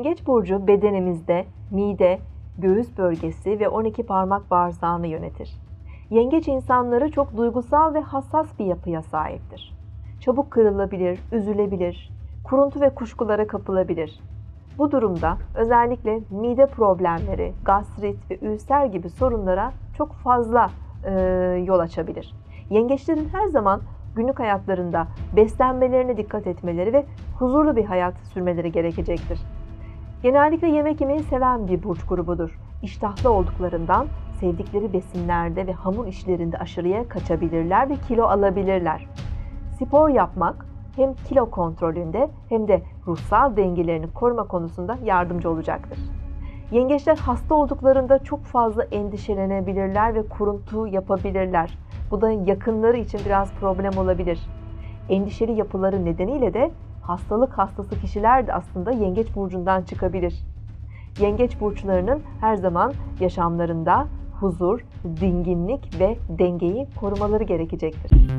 Yengeç burcu bedenimizde mide, göğüs bölgesi ve 12 parmak bağırsağını yönetir. Yengeç insanları çok duygusal ve hassas bir yapıya sahiptir. Çabuk kırılabilir, üzülebilir, kuruntu ve kuşkulara kapılabilir. Bu durumda özellikle mide problemleri, gastrit ve ülser gibi sorunlara çok fazla e, yol açabilir. Yengeçlerin her zaman günlük hayatlarında beslenmelerine dikkat etmeleri ve huzurlu bir hayat sürmeleri gerekecektir. Genellikle yemek yemeyi seven bir burç grubudur. İştahlı olduklarından sevdikleri besinlerde ve hamur işlerinde aşırıya kaçabilirler ve kilo alabilirler. Spor yapmak hem kilo kontrolünde hem de ruhsal dengelerini koruma konusunda yardımcı olacaktır. Yengeçler hasta olduklarında çok fazla endişelenebilirler ve kuruntu yapabilirler. Bu da yakınları için biraz problem olabilir. Endişeli yapıları nedeniyle de hastalık hastası kişiler de aslında yengeç burcundan çıkabilir. Yengeç burçlarının her zaman yaşamlarında huzur, dinginlik ve dengeyi korumaları gerekecektir.